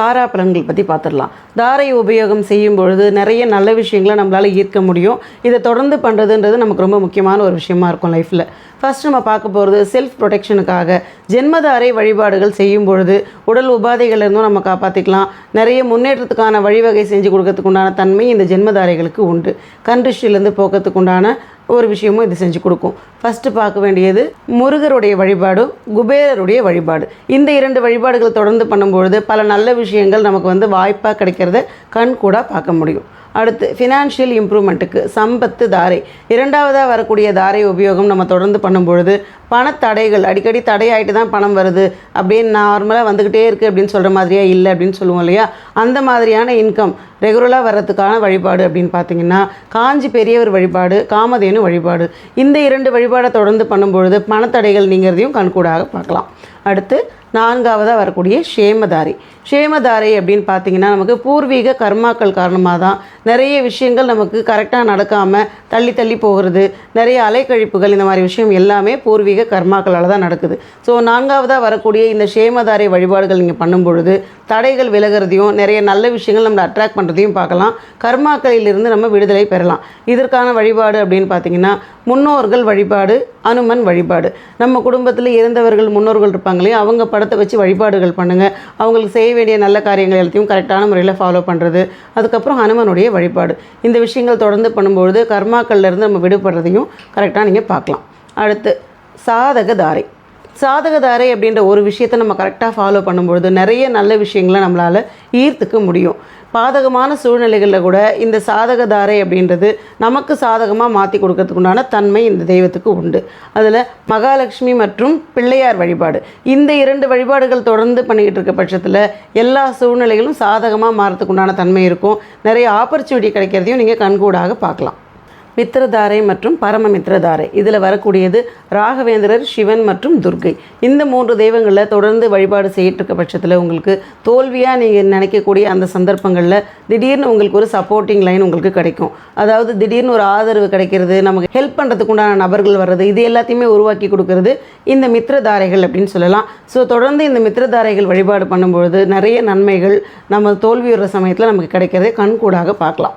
தாரா பலன்கள் பற்றி பார்த்துடலாம் தாரை உபயோகம் செய்யும் பொழுது நிறைய நல்ல விஷயங்களை நம்மளால் ஈர்க்க முடியும். இதை தொடர்ந்து பண்ணுறதுன்றது நமக்கு ரொம்ப முக்கியமான ஒரு விஷயமா இருக்கும் லைஃப்பில் ஃபர்ஸ்ட் நம்ம பார்க்க போகிறது செல்ஃப் ப்ரொடெக்ஷனுக்காக ஜென்மதாரை வழிபாடுகள் செய்யும் பொழுது உடல் உபாதைகளிலிருந்தும் நம்ம காப்பாற்றிக்கலாம் நிறைய முன்னேற்றத்துக்கான வழிவகை செஞ்சு கொடுக்கறதுக்கு உண்டான தன்மை இந்த ஜென்மதாரைகளுக்கு உண்டு. கண்திருஷ்டிலேருந்து போக்கிறதுக்கு உண்டான ஒரு விஷயமும் இது செஞ்சு கொடுக்கும். ஃபஸ்ட்டு பார்க்க வேண்டியது முருகருடைய வழிபாடும் குபேரருடைய வழிபாடு. இந்த இரண்டு வழிபாடுகளை தொடர்ந்து பண்ணும்பொழுது பல நல்ல விஷயங்கள் நமக்கு வந்து வாய்ப்பாக கிடைக்கிறத கண் கூட பார்க்க முடியும். அடுத்து ஃபினான்ஷியல் இம்ப்ரூவ்மெண்ட்டுக்கு சம்பத்து தாரை. இரண்டாவதாக வரக்கூடிய தாரை உபயோகம் நம்ம தொடர்ந்து பண்ணும்பொழுது பணத்தடைகள் அடிக்கடி தடையாயிட்டு தான் பணம் வருது அப்படின்னு நார்மலாக வந்துக்கிட்டே இருக்குது அப்படின்னு சொல்கிற மாதிரியா இல்லை அப்படின்னு சொல்லுவோம் இல்லையா? அந்த மாதிரியான இன்கம் ரெகுலராக வர்றதுக்கான வழிபாடு அப்படின்னு பார்த்தீங்கன்னா காஞ்சி பெரியவர் வழிபாடு காமதேனு வழிபாடு. இந்த இரண்டு வழிபாடை தொடர்ந்து பண்ணும்பொழுது பணத்தடைகள் நீங்கிறதையும் கண்கூடாக பார்க்கலாம். அடுத்து நான்காவதாக வரக்கூடிய ஷேமதாரி ஷேமதாரை அப்படின்னு பார்த்தீங்கன்னா நமக்கு பூர்வீக கர்மாக்கள் காரணமாக தான் நிறைய விஷயங்கள் நமக்கு கரெக்டாக நடக்காமல் தள்ளி தள்ளி போகிறது நிறைய அலைக்கழிப்புகள் இந்த மாதிரி விஷயம் எல்லாமே பூர்வீக கர்மாக்களால் தான் நடக்குது. ஸோ நான்காவதாக வரக்கூடிய இந்த ஷேமதாரை வழிபாடுகள் நீங்கள் பண்ணும்பொழுது தடைகள் விலகிறதையும் நிறைய நல்ல விஷயங்கள் நம்மளை அட்ராக்ட் பண்ணுறதையும் பார்க்கலாம். கர்மாக்களிலிருந்து நம்ம விடுதலை பெறலாம். இதற்கான வழிபாடு அப்படின்னு பார்த்தீங்கன்னா முன்னோர்கள் வழிபாடு அனுமன் வழிபாடு. நம்ம குடும்பத்தில் இறந்தவர்கள் முன்னோர்கள் இருப்பாங்களே அவங்க படத்தை வச்சு வழிபாடுகள் பண்ணுங்கள் அவங்களுக்கு செய்ய வேண்டிய நல்ல காரியங்கள் எல்லாத்தையும் கரெக்டான முறையில் ஃபாலோ பண்ணுறது அதுக்கப்புறம் ஹனுமனுடைய வழிபாடு. இந்த விஷயங்கள் தொடர்ந்து பண்ணும்பொழுது கர்மாக்கள்லேருந்து நம்ம விடுபடுறதையும் கரெக்டாக நீங்கள் பார்க்கலாம். அடுத்து சாதக தாரை சாதகதாரை அப்படின்ற ஒரு விஷயத்தை நம்ம கரெக்டாக ஃபாலோ பண்ணும்பொழுது நிறைய நல்ல விஷயங்களை நம்மளால் ஈர்த்துக்க முடியும். பாதகமான சூழ்நிலைகளில் கூட இந்த சாதகதாரை அப்படின்றது நமக்கு சாதகமாக மாற்றி கொடுக்கறதுக்குண்டான தன்மை இந்த தெய்வத்துக்கு உண்டு. அதில் மகாலட்சுமி மற்றும் பிள்ளையார் வழிபாடு. இந்த இரண்டு வழிபாடுகள் தொடர்ந்து பண்ணிக்கிட்டு இருக்க பட்சத்தில் எல்லா சூழ்நிலைகளும் சாதகமாக மாறத்துக்கு உண்டான தன்மை இருக்கும். நிறைய ஆப்பர்ச்சுனிட்டி கிடைக்கிறதையும் நீங்கள் கண்கூடாக பார்க்கலாம். மித்திரதாரை மற்றும் பரமமித்திரதாரை இதில் வரக்கூடியது ராகவேந்திரர் சிவன் மற்றும் துர்க்கை. இந்த மூன்று தெய்வங்களில் தொடர்ந்து வழிபாடு செய்யிட்டு இருக்க பட்சத்தில் உங்களுக்கு தோல்வியாக நீங்கள் நினைக்கக்கூடிய அந்த சந்தர்ப்பங்களில் திடீர்னு உங்களுக்கு ஒரு சப்போர்ட்டிங் லைன் உங்களுக்கு கிடைக்கும். அதாவது திடீர்னு ஒரு ஆதரவு கிடைக்கிறது நமக்கு ஹெல்ப் பண்ணுறதுக்கு உண்டான நபர்கள் வர்றது இது எல்லாத்தையுமே உருவாக்கி கொடுக்கறது இந்த மித்திரதாரைகள் அப்படின்னு சொல்லலாம். ஸோ தொடர்ந்து இந்த மித்திரதாரைகள் வழிபாடு பண்ணும்பொழுது நிறைய நன்மைகள் நம்ம தோல்வியுற சமயத்தில் நமக்கு கிடைக்கிறதே கண்கூடாக பார்க்கலாம்.